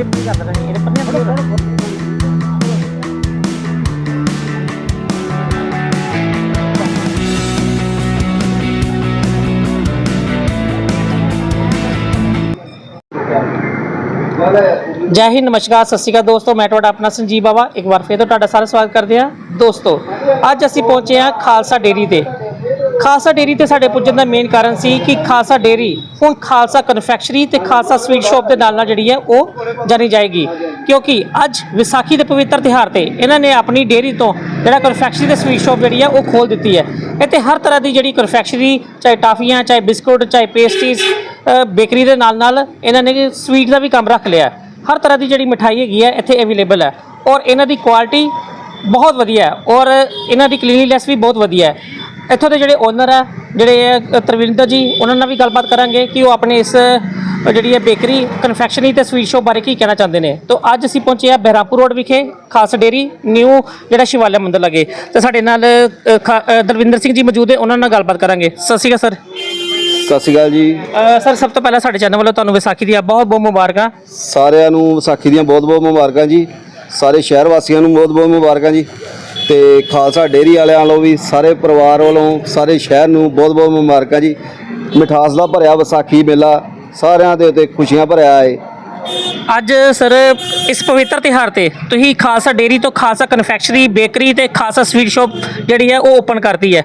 ਇਹਦੇ ਕੀ ਗੱਲ ਕਰਨੀ ਇਹਦੇ ਪੰਨੇ ਥੋੜੇ ਜੈ ਹਿੰਦ ਨਮਸਕਾਰ ਸਤਿ ਸ਼੍ਰੀ ਅਕਾਲ ਦੋਸਤੋ ਮੈਂ ਤੁਹਾਡਾ ਆਪਣਾ ਸੰਜੀਵ ਬਾਵਾ ਇੱਕ ਵਾਰ ਫੇਰ ਤੋਂ ਤੁਹਾਡਾ ਸਾਰਾ ਸਵਾਗਤ ਕਰਦੇ ਹਾਂ ਦੋਸਤੋ ਅੱਜ ਅਸੀਂ ਪਹੁੰਚੇ ਹਾਂ ਖਾਲਸਾ ਡੇਰੀ ਤੇ ਖਾਲਸਾ ਡੇਰੀ ਤੇ ਸਾਡੇ ਪੁੱਜਣ ਦਾ ਮੇਨ ਕਾਰਨ ਸੀ ਕਿ ਖਾਲਸਾ ਡੇਰੀ ਹੁਣ ਖਾਲਸਾ ਕਨਫੈਕਸ਼ਨਰੀ ਤੇ ਖਾਲਸਾ ਸਵੀਟ ਸ਼ਾਪ ਦੇ ਨਾਲ ਨਾਲ ਜਿਹੜੀ ਹੈ ਉਹ ਜਾਣੀ ਜਾਏਗੀ। ਕਿਉਂਕਿ ਅੱਜ ਵਿਸਾਖੀ ਦੇ ਪਵਿੱਤਰ ਤਿਉਹਾਰ ਤੇ ਇਹਨਾਂ ਨੇ ਆਪਣੀ ਡੇਰੀ ਤੋਂ ਜਿਹੜਾ ਕਨਫੈਕਸ਼ਨਰੀ ਤੇ ਸਵੀਟ ਸ਼ਾਪ ਜਿਹੜੀ ਹੈ ਉਹ ਖੋਲ ਦਿੱਤੀ ਹੈ। ਇੱਥੇ ਹਰ ਤਰ੍ਹਾਂ ਦੀ ਜਿਹੜੀ ਕਨਫੈਕਸ਼ਨਰੀ ਚਾਹੇ ਟਾਫੀਆਂ, ਚਾਹੇ ਬਿਸਕੁਟ, ਚਾਹੇ ਪੇਸਟਰੀਜ਼ ਬੇਕਰੀ ਦੇ ਨਾਲ ਨਾਲ ਇਹਨਾਂ ਨੇ ਸਵੀਟ ਦਾ ਵੀ ਕੰਮ ਰੱਖ ਲਿਆ ਹਰ ਤਰ੍ਹਾਂ ਦੀ ਜਿਹੜੀ ਮਿਠਾਈ ਹੈਗੀ ਹੈ ਇੱਥੇ ਅਵੇਲੇਬਲ ਹੈ। ਔਰ ਇਹਨਾਂ ਦੀ ਕੁਆਲਿਟੀ ਬਹੁਤ ਵਧੀਆ ਹੈ। ਔਰ ਇਹਨਾਂ ਦੀ ਕਲੀਨਲੀਨੈਸ ਵੀ ਬਹੁਤ ਵਧੀਆ ਹੈ। ਇੱਥੋਂ ਦੇ ਜਿਹੜੇ ਓਨਰ ਆ ਜਿਹੜੇ ਤਰਵਿੰਦਰ ਜੀ ਉਹਨਾਂ ਨਾਲ ਵੀ ਗੱਲਬਾਤ ਕਰਾਂਗੇ ਕਿ ਉਹ ਆਪਣੇ ਇਸ ਜਿਹੜੀ ਹੈ ਬੇਕਰੀ ਕਨਫੈਕਸ਼ਨਰੀ ਤੇ ਸਵੀਟ ਸ਼ੋਪ ਬਾਰੇ ਕੀ ਕਹਿਣਾ ਚਾਹੁੰਦੇ ਨੇ। ਤੋਂ ਅੱਜ ਅਸੀਂ ਪਹੁੰਚੇ ਆ ਬਹਿਰਾਮਪੁਰ ਰੋਡ ਵਿਖੇ ਖਾਸ ਡੇਰੀ ਨਿਊ ਜਿਹੜਾ ਸ਼ਿਵਾਲਿਆ ਮੰਦਿਰ ਲੱਗੇ। ਤੇ ਸਾਡੇ ਨਾਲ ਦਲਵਿੰਦਰ ਸਿੰਘ ਜੀ ਮੌਜੂਦ ਹੈ ਉਹਨਾਂ ਨਾਲ ਗੱਲਬਾਤ ਕਰਾਂਗੇ। ਸਤਿ ਸ਼੍ਰੀ ਅਕਾਲ ਸਰ। ਸਤਿ ਸ਼੍ਰੀ ਅਕਾਲ ਜੀ। ਸਰ ਸਭ ਤੋਂ ਪਹਿਲਾਂ ਸਾਡੇ ਚੈਨਲ ਵੱਲੋਂ ਤੁਹਾਨੂੰ ਵਿਸਾਖੀ ਦੀਆਂ ਬਹੁਤ ਬਹੁਤ ਮੁਬਾਰਕਾਂ। ਸਾਰਿਆਂ ਨੂੰ ਵਿਸਾਖੀ ਦੀਆਂ ਬਹੁਤ-ਬਹੁਤ ਮੁਬਾਰਕਾਂ ਜੀ। ਸਾਰੇ ਸ਼ਹਿਰ ਵਾਸੀਆਂ ਨੂੰ ਬਹੁਤ-ਬਹੁਤ ਮੁਬਾਰਕਾਂ ਜੀ। ਤੇ ਖਾਲਸਾ ਡੇਅਰੀ ਵਾਲਿਆਂ ਵੱਲੋਂ ਵੀ ਸਾਰੇ ਪਰਿਵਾਰ ਵੱਲੋਂ, ਸਾਰੇ ਸ਼ਹਿਰ ਨੂੰ ਬਹੁਤ-ਬਹੁਤ ਮੁਬਾਰਕਾਂ ਜੀ। ਮਿਠਾਸ ਦਾ ਭਰਿਆ ਵਿਸਾਖੀ ਮੇਲਾ ਸਾਰਿਆਂ ਦੇ ਉੱਤੇ ਖੁਸ਼ੀਆਂ ਭਰਿਆ ਹੈ ਅੱਜ ਸਰ, ਇਸ ਪਵਿੱਤਰ ਤਿਹਾਰ ਤੇ ਤੁਸੀਂ ਖਾਲਸਾ ਡੇਰੀ ਤੋਂ ਖਾਲਸਾ ਕਨਫੈਕਸ਼ਨਰੀ ਬੇਕਰੀ ਤੇ ਖਾਲਸਾ ਸਵੀਟ ਸ਼ਾਪ ਜਿਹੜੀ ਹੈ ਉਹ ਓਪਨ ਕਰਤੀ ਹੈ।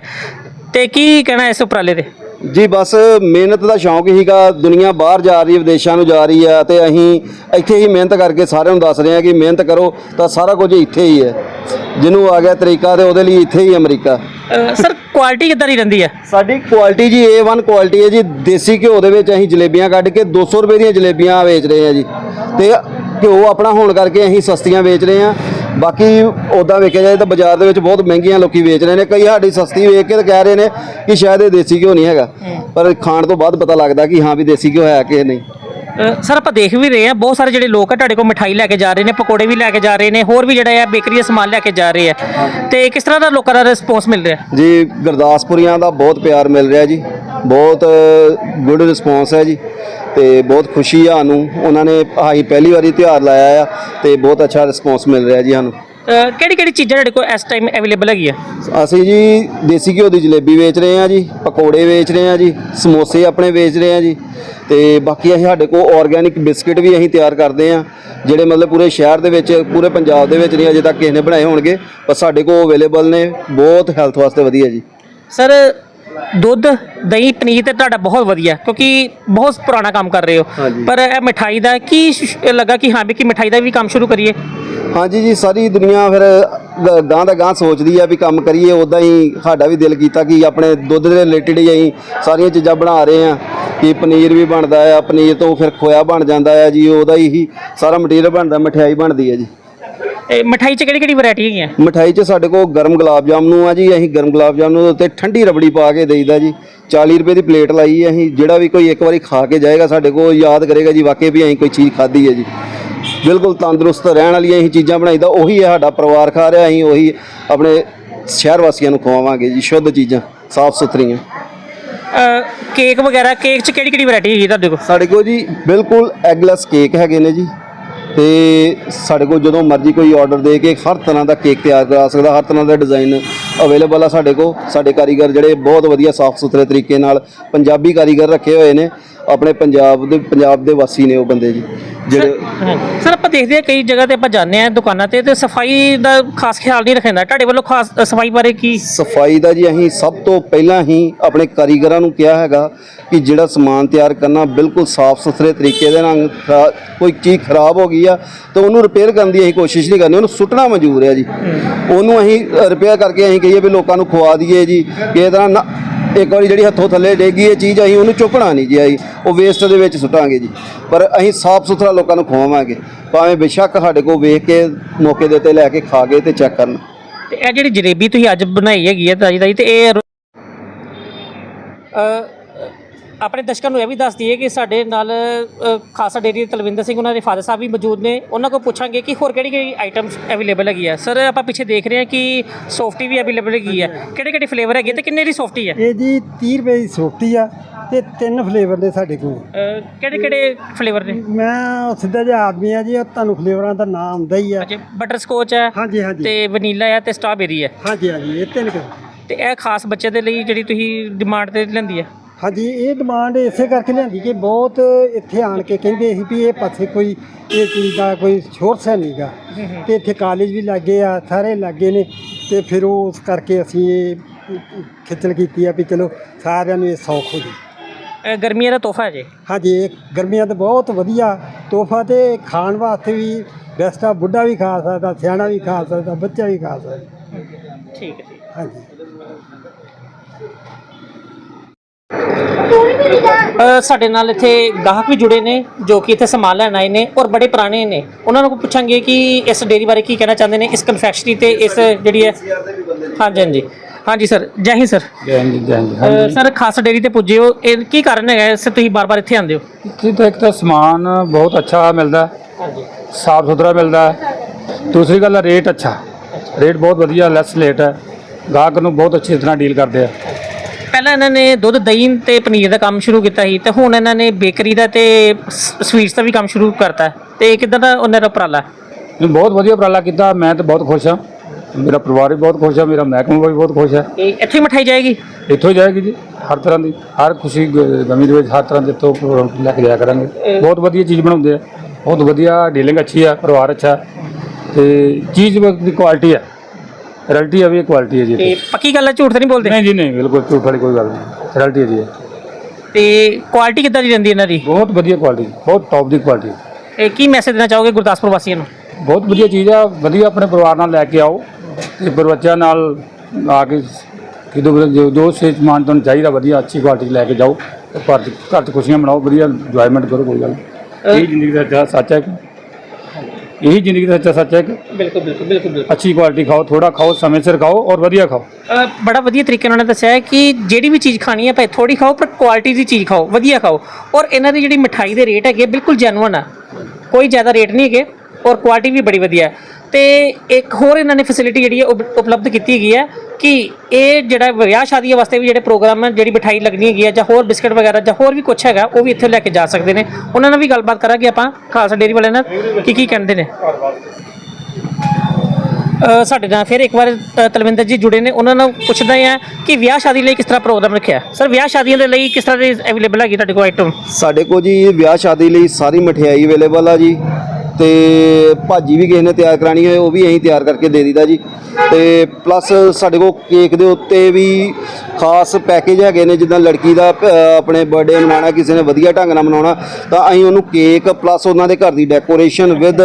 ਤੇ ਕੀ ਕਹਿਣਾ ਇਸ ਉਪਰਾਲੇ ਤੇ? ਜੀ ਬਸ ਮਿਹਨਤ ਦਾ ਸ਼ੌਂਕ ਹੀਗਾ ਦੁਨੀਆ ਬਾਹਰ ਜਾ ਰਹੀ ਹੈ ਵਿਦੇਸ਼ਾਂ ਨੂੰ ਜਾ ਰਹੀ ਹੈ ਤੇ ਅਸੀਂ ਇੱਥੇ ਹੀ ਮਿਹਨਤ ਕਰਕੇ ਸਾਰਿਆਂ ਨੂੰ ਦੱਸ ਰਹੇ ਹਾਂ ਕਿ ਮਿਹਨਤ ਕਰੋ ਤਾਂ ਸਾਰਾ ਕੁਝ ਇੱਥੇ ਹੀ ਹੈ। ਜਿਹਨੂੰ ਆ ਗਿਆ ਤਰੀਕਾ ਤੇ ਉਹਦੇ ਲਈ ਇੱਥੇ ਹੀ ਅਮਰੀਕਾ। ਸਰ ਕੁਆਲਿਟੀ ਕਿੱਦਾਂ ਦੀ ਰਹਿੰਦੀ ਹੈ? ਸਾਡੀ ਕੁਆਲਿਟੀ ਜੀ A1 ਕੁਆਲਿਟੀ ਹੈ ਜੀ ਦੇਸੀ ਘਿਓ ਦੇ ਵਿੱਚ ਅਸੀਂ ਜਲੇਬੀਆਂ ਕੱਢ ਕੇ 200 ਰੁਪਏ ਦੀਆਂ ਜਲੇਬੀਆਂ ਵੇਚ ਰਹੇ ਹਾਂ ਜੀ। ਤੇ ਘਿਓ ਆਪਣਾ ਹੋਣ ਕਰਕੇ ਅਸੀਂ ਸਸਤੀਆਂ ਵੇਚ ਰਹੇ ਹਾਂ। ਬਾਕੀ ਉਦਾਂ ਵੇਖਿਆ ਜਾਏ ਤਾਂ ਬਾਜ਼ਾਰ ਦੇ ਵਿੱਚ ਬਹੁਤ ਮਹਿੰਗੀਆਂ ਲੋਕੀ ਵੇਚ ਰਹੇ ਨੇ ਕਈ ਸਾਡੀ ਸਸਤੀ ਵੇਚ ਕੇ ਤਾਂ ਕਹਿ ਰਹੇ ਨੇ ਕਿ ਸ਼ਾਇਦ ਇਹ ਦੇਸੀ ਘਿਓ ਨਹੀਂ ਹੈਗਾ। ਪਰ ਖਾਣ ਤੋਂ ਬਾਅਦ ਪਤਾ ਲੱਗਦਾ ਕਿ ਹਾਂ ਵੀ ਦੇਸੀ ਘਿਓ ਹੈ ਕਿ ਨਹੀਂ। ਸਰ, ਆਪਾਂ ਦੇਖ ਵੀ ਰਹੇ ਹਾਂ, ਬਹੁਤ ਸਾਰੇ ਜਿਹੜੇ ਲੋਕ ਆ ਤੁਹਾਡੇ ਕੋਲ ਮਠਾਈ ਲੈ ਕੇ ਜਾ ਰਹੇ ਨੇ, ਪਕੌੜੇ ਵੀ ਲੈ ਕੇ ਜਾ ਰਹੇ ਨੇ, ਹੋਰ ਵੀ ਜਿਹੜਾ ਆ ਬੇਕਰੀ ਦਾ ਸਮਾਨ ਲੈ ਕੇ ਜਾ ਰਹੇ ਆ। ਤੇ ਕਿਸ ਤਰ੍ਹਾਂ ਦਾ ਲੋਕਾਂ ਦਾ ਰਿਸਪੌਂਸ ਮਿਲ ਰਿਹਾ? ਜੀ, ਗੁਰਦਾਸਪੁਰੀਆਂ ਦਾ ਬਹੁਤ ਪਿਆਰ ਮਿਲ ਰਿਹਾ ਜੀ। ਬਹੁਤ ਗੁੱਡ ਰਿਸਪੌਂਸ ਹੈ ਜੀ। ਤੇ ਬਹੁਤ ਖੁਸ਼ੀ ਆ ਸਾਨੂੰ। ਉਹਨਾਂ ਨੇ ਅਸੀਂ ਪਹਿਲੀ ਵਾਰੀ ਤਿਉਹਾਰ ਲਾਇਆ ਆ ਤੇ ਬਹੁਤ ਅੱਛਾ ਰਿਸਪੌਂਸ ਮਿਲ ਰਿਹਾ ਜੀ ਸਾਨੂੰ। ਕਿਹੜੀ ਕਿਹੜੀ ਚੀਜ਼ਾਂ ਤੁਹਾਡੇ ਕੋਲ ਇਸ ਟਾਈਮ ਅਵੇਲੇਬਲ ਹੈਗੀ ਆ ਅਸੀਂ ਜੀ ਦੇਸੀ ਘਿਓ ਦੀ ਜਲੇਬੀ ਵੇਚ ਰਹੇ ਹਾਂ ਜੀ ਪਕੌੜੇ ਵੇਚ ਰਹੇ ਹਾਂ ਜੀ ਸਮੋਸੇ ਆਪਣੇ ਵੇਚ ਰਹੇ ਹਾਂ ਜੀ ਤੇ ਬਾਕੀ ਅਸੀਂ ਸਾਡੇ ਕੋਲ ਆਰਗੈਨਿਕ ਬਿਸਕਟ ਵੀ ਅਸੀਂ ਤਿਆਰ ਕਰਦੇ ਹਾਂ ਜਿਹੜੇ ਮਤਲਬ ਪੂਰੇ ਸ਼ਹਿਰ ਦੇ ਵਿੱਚ ਪੂਰੇ ਪੰਜਾਬ ਦੇ ਵਿੱਚ ਨਹੀਂ ਅਜੇ ਤੱਕ ਕਿਸੇ ਨੇ ਬਣਾਏ ਹੋਣਗੇ ਪਰ ਸਾਡੇ ਕੋਲ ਅਵੇਲੇਬਲ ਨੇ ਬਹੁਤ ਹੈਲਥ ਵਾਸਤੇ ਵਧੀਆ ਜੀ। ਸਰ ਦੁੱਧ ਦਹੀਂ ਪਨੀਰ ਤੇ ਤੁਹਾਡਾ ਬਹੁਤ ਵਧੀਆ ਕਿਉਂਕਿ ਬਹੁਤ ਪੁਰਾਣਾ ਕੰਮ ਕਰ ਰਹੇ ਹੋ। ਹਾਂਜੀ। ਪਰ ਇਹ ਮਿਠਾਈ ਦਾ ਕੀ ਸ਼- ਲੱਗਾ ਕਿ ਹਾਂ ਵੀ ਕਿ ਮਿਠਾਈ ਦਾ ਵੀ ਕੰਮ ਸ਼ੁਰੂ ਕਰੀਏ? ਹਾਂਜੀ ਜੀ ਸਾਰੀ ਦੁਨੀਆ ਫਿਰ ਗ- ਗਾਂਹ ਦਾ ਗਾਂਹ ਸੋਚਦੀ ਆ ਵੀ ਕੰਮ ਕਰੀਏ ਉਦਾਂ ਹੀ ਸਾਡਾ ਵੀ ਦਿਲ ਕੀਤਾ ਕਿ ਆਪਣੇ ਦੁੱਧ ਦੇ ਰਿਲੇਟਡ ਹੀ ਅਸੀਂ ਸਾਰੀਆਂ ਚੀਜ਼ਾਂ ਬਣਾ ਰਹੇ ਆ ਕਿ ਪਨੀਰ ਵੀ ਬਣਦਾ ਆ ਪਨੀਰ ਤੋਂ ਫਿਰ ਖੋਇਆ ਬਣ ਜਾਂਦਾ ਆ ਜੀ ਉਹਦਾ ਹੀ ਸਾਰਾ ਮਟੀਰੀਅਲ ਬਣਦਾ ਮਠਿਆਈ ਬਣਦੀ ਹੈ ਜੀ। ਇਹ ਮਿਠਾਈ ਚ ਕਿਹੜੀ ਕਿਹੜੀ ਵੈਰਾਈਟੀ ਹੈਗੀਆਂ ਮਠਾਈ 'ਚ ਸਾਡੇ ਕੋਲ ਗਰਮ ਗੁਲਾਬ ਜਾਮਨੂ ਆ ਜੀ ਅਸੀਂ ਗਰਮ ਗੁਲਾਬ ਜਾਮਨੂ ਦੇ ਉੱਤੇ ਠੰਡੀ ਰਬੜੀ ਪਾ ਕੇ ਦੇਈਦਾ ਜੀ। 40 ਰੁਪਏ ਦੀ ਪਲੇਟ ਲਾਈ ਹੈ ਅਸੀਂ ਜਿਹੜਾ ਵੀ ਕੋਈ ਇੱਕ ਵਾਰੀ ਖਾ ਕੇ ਜਾਏਗਾ ਸਾਡੇ ਕੋਲ ਯਾਦ ਕਰੇਗਾ ਜੀ ਵਾਕਈ ਵੀ ਅਸੀਂ ਕੋਈ ਚੀਜ਼ ਖਾਧੀ ਹੈ ਜੀ। ਬਿਲਕੁਲ ਤੰਦਰੁਸਤ ਰਹਿਣ ਵਾਲੀਆਂ ਅਸੀਂ ਚੀਜ਼ਾਂ ਬਣਾਈਦਾ ਉਹੀ ਹੈ ਸਾਡਾ ਪਰਿਵਾਰ ਖਾ ਰਿਹਾ ਅਸੀਂ ਉਹੀ ਆਪਣੇ ਸ਼ਹਿਰ ਵਾਸੀਆਂ ਨੂੰ ਖਵਾਵਾਂਗੇ ਜੀ ਸ਼ੁੱਧ ਚੀਜ਼ਾਂ ਸਾਫ਼ ਸੁਥਰੀਆਂ। ਕੇਕ ਵਗੈਰਾ ਕੇਕ ਚ ਕਿਹੜੀ ਕਿਹੜੀ ਵੈਰਾਈਟੀ ਹੈਗੀ ਤੁਹਾਡੇ ਕੋਲ? ਸਾਡੇ ਕੋਲ ਜੀ ਬਿਲਕੁਲ ਐਗਲੈਸ ਕੇਕ ਹੈਗੇ ਨੇ ਜੀ। ਤੇ ਸਾਡੇ ਕੋਲ ਜਦੋਂ ਮਰਜ਼ੀ ਕੋਈ ਆਰਡਰ ਦੇ ਕੇ ਹਰ ਤਰ੍ਹਾਂ ਦਾ ਕੇਕ ਤਿਆਰ ਕਰਾ ਸਕਦਾ, ਹਰ ਤਰ੍ਹਾਂ ਦਾ ਡਿਜ਼ਾਈਨ ਅਵੇਲੇਬਲ ਆ ਸਾਡੇ ਕੋਲ। ਸਾਡੇ ਕਾਰੀਗਰ ਜਿਹੜੇ ਬਹੁਤ ਵਧੀਆ ਸਾਫ਼ ਸੁਥਰੇ ਤਰੀਕੇ ਨਾਲ ਪੰਜਾਬੀ ਕਾਰੀਗਰ ਰੱਖੇ ਹੋਏ ਨੇ। ਆਪਣੇ ਪੰਜਾਬ ਦੇ ਪੰਜਾਬ ਦੇ ਵਾਸੀ ਨੇ ਉਹ ਬੰਦੇ ਜੀ ਜਿਹੜੇ ਸਰ ਆਪਾਂ ਦੇਖਦੇ ਹਾਂ ਕਈ ਜਗ੍ਹਾ ਤੇ ਆਪਾਂ ਜਾਂਦੇ ਆ ਦੁਕਾਨਾਂ ਤੇ ਤੇ ਸਫ਼ਾਈ ਦਾ ਖਾਸ ਖਿਆਲ ਨਹੀਂ ਰੱਖਿਆ ਜਾਂਦਾ ਤੁਹਾਡੇ ਵੱਲੋਂ ਖਾਸ ਸਫ਼ਾਈ ਬਾਰੇ ਕੀ? ਸਫ਼ਾਈ ਦਾ ਜੀ ਅਸੀਂ ਸਭ ਤੋਂ ਪਹਿਲਾਂ ਹੀ ਆਪਣੇ ਕਾਰੀਗਰਾਂ ਨੂੰ ਕਿਹਾ ਹੈਗਾ ਕਿ ਜਿਹੜਾ ਸਮਾਨ ਤਿਆਰ ਕਰਨਾ ਬਿਲਕੁਲ ਸਾਫ਼ ਸੁਥਰੇ ਤਰੀਕੇ ਦੇ ਨਾਲ ਕੋਈ ਚੀਜ਼ ਖਰਾਬ ਹੋ ਗਈ ਆ ਤਾਂ ਉਹਨੂੰ ਰਿਪੇਅਰ ਕਰਨ ਦੀ ਅਸੀਂ ਕੋਸ਼ਿਸ਼ ਨਹੀਂ ਕਰਨੀ ਉਹਨੂੰ ਸੁੱਟਣਾ ਮਨਜ਼ੂਰ ਹੈ ਜੀ। ਉਹਨੂੰ ਅਸੀਂ ਰਿਪੇਅਰ ਕਰਕੇ ਅਸੀਂ ਕਹੀਏ ਵੀ ਲੋਕਾਂ ਨੂੰ ਖਵਾ ਦਈਏ ਜੀ ਕਿਸੇ ਤਰ੍ਹਾਂ ਇੱਕ ਵਾਰੀ ਜਿਹੜੀ ਹੱਥੋਂ ਥੱਲੇ ਡੇਗੀ ਇਹ ਚੀਜ਼ ਅਸੀਂ ਉਹਨੂੰ ਚੁੱਕਣਾ ਨਹੀਂ ਜੀ ਅਸੀਂ ਉਹ ਵੇਸਟ ਦੇ ਵਿੱਚ ਸੁੱਟਾਂਗੇ ਜੀ। ਪਰ ਅਸੀਂ ਸਾਫ਼ ਸੁਥਰਾ ਲੋਕਾਂ ਨੂੰ ਖਵਾਵਾਂਗੇ ਭਾਵੇਂ ਬੇਸ਼ੱਕ ਸਾਡੇ ਕੋਲ ਵੇਖ ਕੇ ਮੌਕੇ ਦੇ ਉੱਤੇ ਲੈ ਕੇ ਖਾ ਕੇ ਤੇ ਚੈੱਕ ਕਰਨ। ਤੇ ਇਹ ਜਿਹੜੀ ਜਲੇਬੀ ਤੁਸੀਂ ਅੱਜ ਬਣਾਈ ਹੈਗੀ ਹੈ ਤਾਜੀ ਤਾਜੀ ਤੇ ਇਹ ਅ, ਆਪਣੇ ਦਰਸ਼ਕਾਂ ਨੂੰ ਇਹ ਵੀ ਦੱਸ ਦਈਏ ਕਿ ਸਾਡੇ ਨਾਲ ਅ, ਖਾਲਸਾ ਡੇਅਰੀ ਦੇ ਤਲਵਿੰਦਰ ਸਿੰਘ ਉਹਨਾਂ ਦੇ ਫਾਦਰ ਸਾਹਿਬ ਵੀ ਮੌਜੂਦ ਨੇ। ਉਹਨਾਂ ਕੋਲ ਪੁੱਛਾਂਗੇ ਕਿ ਹੋਰ ਕਿਹੜੀ ਕਿਹੜੀ ਆਈਟਮਸ ਅਵੇਲੇਬਲ ਹੈਗੀ ਹੈ ਸਰ ਆਪਾਂ ਪਿੱਛੇ ਦੇਖ ਰਹੇ ਹਾਂ ਕਿ ਸੌਫਟੀ ਵੀ ਅਵੇਲੇਬਲ ਹੈਗੀ ਹੈ ਕਿਹੜੇ ਕਿਹੜੇ ਫਲੇਵਰ ਹੈਗੇ ਤੇ ਕਿੰਨੇ ਦੀ ਸੌਫਟੀ ਹੈ ਇਹ ਜੀ 30 ਰੁਪਏ ਦੀ ਸੋਟੀ ਆ ਤੇ ਤਿੰਨ ਫਲੇਵਰ ਨੇ ਸਾਡੇ ਕੋਲ। ਕਿਹੜੇ ਕਿਹੜੇ ਫਲੇਵਰ ਨੇ? ਮੈਂ ਉਹ ਸਿੱਧਾ ਜਿਹਾ ਆਦਮੀ ਆ ਜੀ ਉਹ ਤੁਹਾਨੂੰ ਫਲੇਵਰਾਂ ਦਾ ਨਾਮ ਆਉਂਦਾ ਹੀ ਆ। ਅੱਛਾ ਬਟਰ ਸਕੋਚ ਹੈ ਹਾਂਜੀ ਹਾਂਜੀ। ਤੇ ਵਨੀਲਾ ਹੈ ਤੇ ਸਟ੍ਰਾਬੇਰੀ ਹੈ ਹਾਂਜੀ ਹਾਂਜੀ ਇਹ ਤਿੰਨ ਕੁ। ਤੇ ਇਹ ਖਾਸ ਬੱਚੇ ਦੇ ਲਈ ਜਿਹੜੀ ਤੁਸੀਂ ਡਿਮਾਂਡ ਤੇ ਲੈਂਦੀ ਹੈ ਹਾਂਜੀ ਇਹ ਡਿਮਾਂਡ ਇਸੇ ਕਰਕੇ ਲਿਆਂਦੀ ਕਿ ਬਹੁਤ ਇੱਥੇ ਆਣ ਕੇ ਕਹਿੰਦੇ ਸੀ ਵੀ ਇਹ ਪਾਸੇ ਕੋਈ ਇਹ ਚੀਜ਼ ਦਾ ਕੋਈ ਸੋਰਸ ਹੈ ਨਹੀਂਗਾ। ਤੇ ਇੱਥੇ ਕਾਲਜ ਵੀ ਲੱਗੇ ਆ ਸਾਰੇ ਲੱਗੇ ਨੇ। ਤੇ ਫਿਰ ਉਹ ਉਸ ਕਰਕੇ ਅਸੀਂ ਇਹ ਖਿੱਚਲ ਕੀਤੀ ਆ ਵੀ ਚਲੋ ਸਾਰਿਆਂ ਨੂੰ ਇਹ ਸੌਖ ਹੋ ਜੇ। ਇਹ ਗਰਮੀਆਂ ਦਾ ਤੋਹਫਾ ਜੀ? ਹਾਂਜੀ ਇਹ ਗਰਮੀਆਂ ਦਾ ਬਹੁਤ ਵਧੀਆ। ਤੋਹਫਾ ਤੇ ਖਾਣ ਵਾਸਤੇ ਵੀ ਬੈਸਟ ਆ ਬੁੱਢਾ ਵੀ ਖਾ ਸਕਦਾ ਸਿਆਣਾ ਵੀ ਖਾ ਸਕਦਾ ਬੱਚਾ ਵੀ ਖਾ ਸਕਦਾ। ਠੀਕ ਹੈ। ਹਾਂਜੀ। ਅ, ਸਾਡੇ ਨਾਲ ਇੱਥੇ ਗਾਹਕ ਵੀ ਜੁੜੇ ਨੇ ਜੋ ਕਿ ਇੱਥੇ ਸਮਾਨ ਲੈਣ ਆਏ ਨੇ ਔਰ ਬੜੇ ਪੁਰਾਣੇ ਨੇ। ਉਹਨਾਂ ਨੂੰ ਪੁੱਛਾਂਗੇ ਕਿ ਇਸ ਡੇਅਰੀ ਬਾਰੇ ਕੀ ਕਹਿਣਾ ਚਾਹੁੰਦੇ ਨੇ ਇਸ ਕਨਫੈਕਸ਼ਨਰੀ ਤੇ ਇਸ ਜਿਹੜੀ ਹੈ ਹਾਂਜੀ ਹਾਂਜੀ। ਹਾਂਜੀ ਸਰ ਜੈ ਹਿੰਦ ਸਰ। ਜੈ ਹਿੰਦ ਜੀ, ਜੈ ਹਿੰਦ ਅ, ਸਰ ਖਾਸ ਡੇਅਰੀ ਤੇ ਪੁੱਜੇ ਹੋ ਇਹ ਕੀ ਕਾਰਨ ਹੈਗਾ ਇਸ ਤੁਸੀਂ ਬਾਰ-ਬਾਰ ਇੱਥੇ ਆਉਂਦੇ ਹੋ। ਇੱਥੇ ਤਾਂ ਇੱਕ ਤਾਂ ਸਮਾਨ ਬਹੁਤ ਅੱਛਾ ਮਿਲਦਾ ਹਾਂਜੀ। ਸਾਫ਼ ਸੁਥਰਾ ਮਿਲਦਾ ਹੈ। ਦੂਸਰੀ ਗੱਲ ਹੈ ਰੇਟ ਅੱਛਾ। ਰੇਟ ਬਹੁਤ ਵਧੀਆ ਲੈਸ ਰੇਟ ਹੈ। ਗਾਹਕ ਨੂੰ ਬਹੁਤ ਅੱਛੀ ਤਰ੍ਹਾਂ ਡੀਲ ਕਰਦੇ ਆ। ਪਹਿਲਾਂ ਇਹਨਾਂ ਨੇ ਦੁੱਧ ਦਹੀਂ ਤੇ ਪਨੀਰ ਦਾ ਕੰਮ ਸ਼ੁਰੂ ਕੀਤਾ ਸੀ ਤੇ ਹੁਣ ਇਹਨਾਂ ਨੇ ਬੇਕਰੀ ਦਾ ਤੇ ਸਵੀਟਸ ਦਾ ਵੀ ਕੰਮ ਸ਼ੁਰੂ ਕਰਤਾ। ਤੇ ਕਿਦਾਂ ਦਾ ਉਹਨਾਂ ਦਾ ਉਪਰਾਲਾ? ਇਹ ਬਹੁਤ ਵਧੀਆ ਉਪਰਾਲਾ ਕੀਤਾ। ਮੈਂ ਤਾਂ ਬਹੁਤ ਖੁਸ਼ ਹਾਂ। ਮੇਰਾ ਪਰਿਵਾਰ ਵੀ ਬਹੁਤ ਖੁਸ਼ ਹੈ। ਮੇਰਾ ਮਹਿਕਮਾ ਵੀ ਬਹੁਤ ਖੁਸ਼ ਹੈ। ਇਹ ਇੱਥੇ ਹੀ ਮਠਾਈ ਜਾਏਗੀ? ਇੱਥੋਂ ਹੀ ਜਾਏਗੀ ਜੀ। ਹਰ ਤਰ੍ਹਾਂ ਦੀ ਹਰ ਖੁਸ਼ੀ ਗ- ਗਮੀ ਦੇ ਵਿੱਚ ਹਰ ਤਰ੍ਹਾਂ ਦੇ ਤੋਂ ਲੈ ਕੇ ਜਾਇਆ ਕਰਾਂਗੇ। ਬਹੁਤ ਵਧੀਆ ਚੀਜ਼ ਬਣਾਉਂਦੇ ਆ। ਬਹੁਤ ਵਧੀਆ ਡੀਲਿੰਗ ਅੱਛੀ ਆ ਪਰਿਵਾਰ ਅੱਛਾ। ਤੇ ਚੀਜ਼ ਦੀ ਕੁਆਲਿਟੀ ਹੈ ਰਿਐਲਿਟੀ ਆ ਵੀ ਕੁਆਲਿਟੀ ਹੈ ਜੀ ਤੇ ਪੱਕੀ ਗੱਲ ਹੈ ਝੂਠ ਤਾਂ ਨਹੀਂ ਬੋਲਦੇ? ਨਹੀਂ ਜੀ ਨਹੀਂ ਬਿਲਕੁਲ ਝੂਠ ਵਾਲੀ ਕੋਈ ਗੱਲ ਨਹੀਂ। ਰਿਐਲਿਟੀ ਹੈ ਜੀ ਇਹ। ਤੇ ਕੁਆਲਿਟੀ ਕਿੱਦਾਂ ਦੀ ਰਹਿੰਦੀ ਇਹਨਾਂ ਦੀ? ਬਹੁਤ ਵਧੀਆ ਕੁਆਲਿਟੀ ਬਹੁਤ ਟੌਪ ਦੀ ਕੁਆਲਿਟੀ ਇਹ ਕੀ ਮੈਸੇਜ ਦੇਣਾ ਚਾਹੋਗੇ ਗੁਰਦਾਸਪੁਰ ਵਾਸੀਆਂ ਨੂੰ? ਬਹੁਤ ਵਧੀਆ ਚੀਜ਼ ਆ ਵਧੀਆ ਆਪਣੇ ਪਰਿਵਾਰ ਨਾਲ ਲੈ ਕੇ ਆਓ ਤੇ ਪਰ ਬੱਚਿਆਂ ਨਾਲ ਆ ਕੇ ਕਿਦੋਂ ਜੋ ਜੋ ਸਮਾਨ ਤੁਹਾਨੂੰ ਚਾਹੀਦਾ ਵਧੀਆ ਅੱਛੀ ਕੁਆਲਿਟੀ ਲੈ ਕੇ ਜਾਓ ਤੇ ਘਰ 'ਚ ਘਰ 'ਚ ਖੁਸ਼ੀਆਂ ਮਨਾਓ ਵਧੀਆ ਇੰਜੋਇਮੈਂਟ ਕਰੋ ਕੋਈ ਗੱਲ ਨਹੀਂ। ਇਹੀ ਜ਼ਿੰਦਗੀ ਦਾ ਸੱਚਾ ਸੱਚ ਹੈ ਇਹੀ ਜ਼ਿੰਦਗੀ ਦਾ ਸੱਚਾ ਸੱਚ ਹੈ ਕਿ ਬਿਲਕੁਲ ਬਿਲਕੁਲ ਬਿਲਕੁਲ ਅੱਛੀ ਕੁਆਲਿਟੀ ਖਾਓ ਥੋੜਾ ਖਾਓ ਸਮੇਂ ਸਿਰ ਖਾਓ ਔਰ ਵਧੀਆ ਖਾਓ। ਬੜਾ ਵਧੀਆ ਤਰੀਕੇ ਨਾਲ ਉਹਨਾਂ ਦੱਸਿਆ ਹੈ ਕਿ ਜਿਹੜੀ ਵੀ ਚੀਜ਼ ਖਾਣੀ ਹੈ ਭਾਵੇਂ ਥੋੜੀ ਖਾਓ ਪਰ ਕੁਆਲਿਟੀ ਦੀ ਚੀਜ਼ ਖਾਓ ਵਧੀਆ ਖਾਓ। ਔਰ ਇਹਨਾਂ ਦੀ ਜਿਹੜੀ ਮਠਾਈ ਦੇ ਰੇਟ ਹੈਗੇ ਬਿਲਕੁਲ ਜੈਨੂਅਨ ਆ। ਕੋਈ ਜ਼ਿਆਦਾ ਰੇਟ ਨਹੀਂ ਹੈਗੇ ਔਰ ਕੁਆਲਿਟੀ ਵੀ ਬੜੀ ਵਧੀਆ ਹੈ। ਤੇ ਇੱਕ ਹੋਰ ਇਹਨਾਂ ਨੇ ਫੈਸਿਲਿਟੀ ਜਿਹੜੀ ਹੈ ਉਪ- ਉਪਲਬਧ ਕੀਤੀ ਹੈਗੀ ਹੈ ਕਿ ਇਹ ਜਿਹੜਾ ਵਿਆਹ ਸ਼ਾਦੀਆਂ ਵਾਸਤੇ ਵੀ ਜਿਹੜੇ ਪ੍ਰੋਗਰਾਮ ਹੈ ਜਿਹੜੀ ਮਠਾਈ ਲੱਗਣੀ ਹੈਗੀ ਹੈ ਜਾਂ ਹੋਰ ਬਿਸਕਟ ਵਗੈਰਾ ਜਾਂ ਹੋਰ ਵੀ ਕੁਝ ਹੈਗਾ ਉਹ ਵੀ ਇੱਥੇ ਲੈ ਕੇ ਜਾ ਸਕਦੇ ਨੇ। ਉਹਨਾਂ ਨਾਲ ਵੀ ਗੱਲਬਾਤ ਕਰਾਂਗੇ ਆਪਾਂ ਖਾਲਸਾ ਡੇਅਰੀ ਵਾਲਿਆਂ ਨਾਲ ਕਿ ਕੀ ਕਹਿੰਦੇ ਨੇ। ਅ, ਸਾਡੇ ਨਾਲ ਫਿਰ ਇੱਕ ਵਾਰ ਅ, ਤਲਵਿੰਦਰ ਜੀ ਜੁੜੇ ਨੇ ਉਹਨਾਂ ਨਾਲ ਪੁੱਛਦਾ ਆ ਕਿ ਵਿਆਹ ਸ਼ਾਦੀ ਲਈ ਕਿਸ ਤਰ੍ਹਾਂ ਪ੍ਰੋਗਰਾਮ ਰੱਖਿਆ। ਸਰ ਵਿਆਹ ਸ਼ਾਦੀਆਂ ਦੇ ਲਈ ਕਿਸ ਤਰ੍ਹਾਂ ਦੀ ਅਵੇਲੇਬਲ ਹੈਗੀ ਤੁਹਾਡੇ ਕੋਲ ਆਈਟਮ ਸਾਡੇ ਕੋਲ ਜੀ ਵਿਆਹ ਸ਼ਾਦੀ ਲਈ ਸਾਰੀ ਮਠਿਆਈ ਅਵੇਲੇਬਲ ਆ ਜੀ। ਤੇ ਭਾਜੀ ਵੀ ਕਿਸੇ ਨੇ ਤਿਆਰ ਕਰਾਣੀ ਹੋਏ, ਉਹ ਵੀ ਅਸੀਂ ਤਿਆਰ ਕਰਕੇ ਦੇ ਦਿੱਤਾ ਜੀ। ਤੇ ਪਲੱਸ ਸਾਡੇ ਕੋਲ ਕੇਕ ਦੇ ਉੱਤੇ ਵੀ ਖਾਸ ਪੈਕੇਜ ਹੈਗੇ ਨੇ, ਜਿੱਦਾਂ ਲੜਕੀ ਦਾ ਆਪਣੇ ਬਰਥਡੇ ਮਨਾਉਣਾ, ਕਿਸੇ ਨੇ ਵਧੀਆ ਢੰਗ ਨਾਲ ਮਨਾਉਣਾ, ਤਾਂ ਅਸੀਂ ਉਹਨੂੰ ਕੇਕ ਪਲੱਸ ਉਹਨਾਂ ਦੇ ਘਰ ਦੀ ਡੈਕੋਰੇਸ਼ਨ ਵਿਦ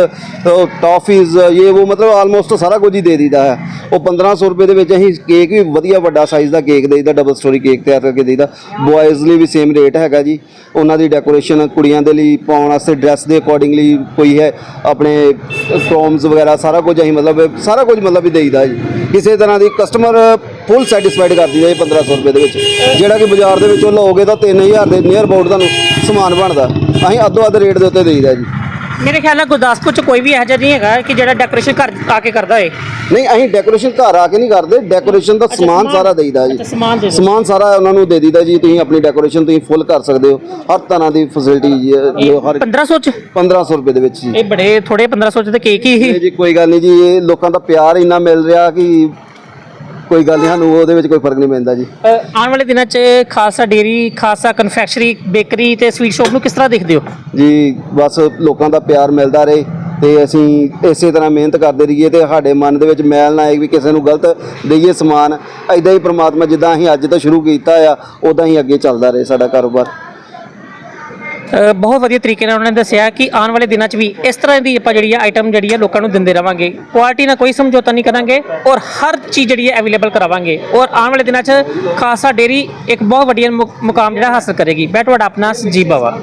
ਟਾਫੀਜ਼ ਇਹ ਉਹ ਮਤਲਬ ਆਲਮੋਸਟ ਸਾਰਾ ਕੁਝ ਹੀ ਦੇ ਦਿੱਤਾ ਹੈ। ਉਹ 1500 ਰੁਪਏ ਦੇ ਵਿੱਚ ਅਸੀਂ ਕੇਕ ਵੀ ਵਧੀਆ ਵੱਡਾ ਸਾਈਜ਼ ਦਾ ਕੇਕ ਦੇਈਦਾ ਡਬਲ ਸਟੋਰੀ ਕੇਕ ਤਿਆਰ ਕਰਕੇ ਦੇਈਦਾ। ਬॉयਜ਼ ਲਈ ਵੀ ਸੇਮ ਰੇਟ ਹੈਗਾ ਜੀ। ਉਹਨਾਂ ਦੀ ਡੈਕੋਰੇਸ਼ਨ ਕੁੜੀਆਂ ਦੇ ਲਈ ਪਾਉਣ ਵਾਸਤੇ ਡਰੈਸ ਦੇ ਅਕੋਰਡਿੰਗਲੀ ਕੋਈ ਹੈ, ਆਪਣੇ ਫਰੋਮਸ ਵਗੈਰਾ ਸਾਰਾ ਕੁਝ ਅਸੀਂ ਮਤਲਬ, ਸਾਰਾ ਕੁਝ ਮਤਲਬ ਵੀ ਦੇਈਦਾ ਜੀ ਕਿਸੇ ਤਰ੍ਹਾਂ ਦੀ ਕਸਟਮਰ ਫੁੱਲ ਸੈਟੀਸਫਾਈਡ ਕਰਦੀ ਹੈ ਜੀ 1500 ਰੁਪਏ ਦੇ ਵਿੱਚ। ਜਿਹੜਾ ਕਿ ਬਾਜ਼ਾਰ ਦੇ ਵਿੱਚੋਂ ਲਓਗੇ ਤਾਂ 3000 ਦੇ ਨੀਅਰ ਅਬਾਊਟ ਤੁਹਾਨੂੰ ਸਮਾਨ ਬਣਦਾ। ਅਸੀਂ ਅੱਧੋ ਅੱਧ ਰੇਟ ਦੇ ਉੱਤੇ ਦੇਈਦਾ ਜੀ। ਮੇਰੇ ਖਿਆਲ ਨਾਲ ਗੁਰਦਾਸਪੁਰ ਚ ਕੋਈ ਵੀ ਇਹੋ ਜਿਹਾ ਨਹੀਂ ਹੈਗਾ ਕਿ ਜਿਹੜਾ ਡੈਕੋਰੇਸ਼ਨ ਘਰ ਆ ਕੇ ਕਰਦਾ ਹੋਏ ਨਹੀਂ ਅਸੀਂ ਡੈਕੋਰੇਸ਼ਨ ਘਰ ਆ ਕੇ ਨਹੀਂ ਕਰਦੇ। ਡੈਕੋਰੇਸ਼ਨ ਦਾ ਸਮਾਨ ਸਮਾਨ- ਸਾਰਾ ਦੇਈਦਾ ਜੀ। ਸਮਾਨ ਦੇ ਦਿਓ। ਸਮਾਨ ਸਾਰਾ ਉਹਨਾਂ ਨੂੰ ਦੇ ਦਿੱਤਾ ਜੀ। ਤੁਸੀਂ ਆਪਣੀ ਡੈਕੋਰੇਸ਼ਨ ਤੁਸੀਂ ਫੁੱਲ ਕਰ ਸਕਦੇ ਹੋ। ਹਰ ਤਰ੍ਹਾਂ ਦੀ ਫੈਸਿਲਿਟੀ ਇਹ ਹਰ 1500 ਚ? 1500 ਰੁਪਏ ਦੇ ਵਿੱਚ ਜੀ। ਇਹ ਬੜੇ ਥੋੜੇ 1500 ਚ ਤੇ ਕੇਕ ਹੀ ਇਹ ਜੀ ਕੋਈ ਗੱਲ ਨਹੀਂ ਜੀ। ਇਹ ਲੋਕਾਂ ਦਾ ਪਿਆਰ ਇੰਨਾ ਮਿਲ ਰਿਹਾ ਕਿ ਕੋਈ ਗੱਲ ਨਹੀਂ ਸਾਨੂੰ ਉਹਦੇ ਵਿੱਚ ਕੋਈ ਫ਼ਰਕ ਨਹੀਂ ਪੈਂਦਾ ਜੀ। ਅ, ਆਉਣ ਵਾਲੇ ਦਿਨਾਂ ਚ Khalsa dairy Khalsa confectionery bakery ਤੇ ਸਵੀਟ ਸ਼ਾਪ ਨੂੰ ਕਿਸ ਤਰ੍ਹਾਂ ਦੇਖਦੇ ਹੋ? ਜੀ ਬਸ ਲੋਕਾਂ ਦਾ ਪਿਆਰ ਮਿਲਦਾ ਰਹੇ ਤੇ ਅਸੀਂ ਇਸੇ ਤਰ੍ਹਾਂ ਮਿਹਨਤ ਕਰਦੇ ਰਹੀਏ ਤੇ ਸਾਡੇ ਮਨ ਦੇ ਵਿੱਚ ਮੈਲ ਨਾ ਆਏ ਵੀ ਕਿਸੇ ਨੂੰ ਗਲਤ ਦਈਏ ਸਮਾਨ। ਐਦਾਂ ਹੀ ਪ੍ਰਮਾਤਮਾ ਜਿੱਦਾਂ ਅਸੀਂ ਅੱਜ ਤੋਂ ਸ਼ੁਰੂ ਕੀਤਾ ਆ ਉਦਾਂ ਹੀ ਅੱਗੇ ਚੱਲਦਾ ਰਹੇ ਸਾਡਾ ਕਾਰੋਬਾਰ। ਬਹੁਤ ਵਧੀਆ ਤਰੀਕੇ ਨਾਲ ਉਹਨਾਂ ਨੇ ਦੱਸਿਆ ਕਿ ਆਉਣ ਵਾਲੇ ਦਿਨਾਂ 'ਚ ਵੀ ਇਸ ਤਰ੍ਹਾਂ ਦੀ ਆਪਾਂ ਜਿਹੜੀ ਹੈ ਆਈਟਮ ਜਿਹੜੀ ਹੈ ਲੋਕਾਂ ਨੂੰ ਦਿੰਦੇ ਰਵਾਂਗੇ। ਕੁਆਲਿਟੀ ਨਾਲ ਕੋਈ ਸਮਝੌਤਾ ਨਹੀਂ ਕਰਾਂਗੇ ਔਰ ਹਰ ਚੀਜ਼ ਜਿਹੜੀ ਹੈ ਅਵੇਲੇਬਲ ਕਰਾਵਾਂਗੇ। ਔਰ ਆਉਣ ਵਾਲੇ ਦਿਨਾਂ 'ਚ ਖਾਲਸਾ ਡੇਰੀ ਇੱਕ ਬਹੁਤ ਵੱਡੀ ਮੁ- ਮੁਕਾਮ ਜਿਹੜਾ ਹਾਸਲ ਕਰੇਗੀ। ਮੈਂ ਤੁਹਾਡਾ ਆਪਣਾ ਸੰਜੀਵ ਬਾਵਾ।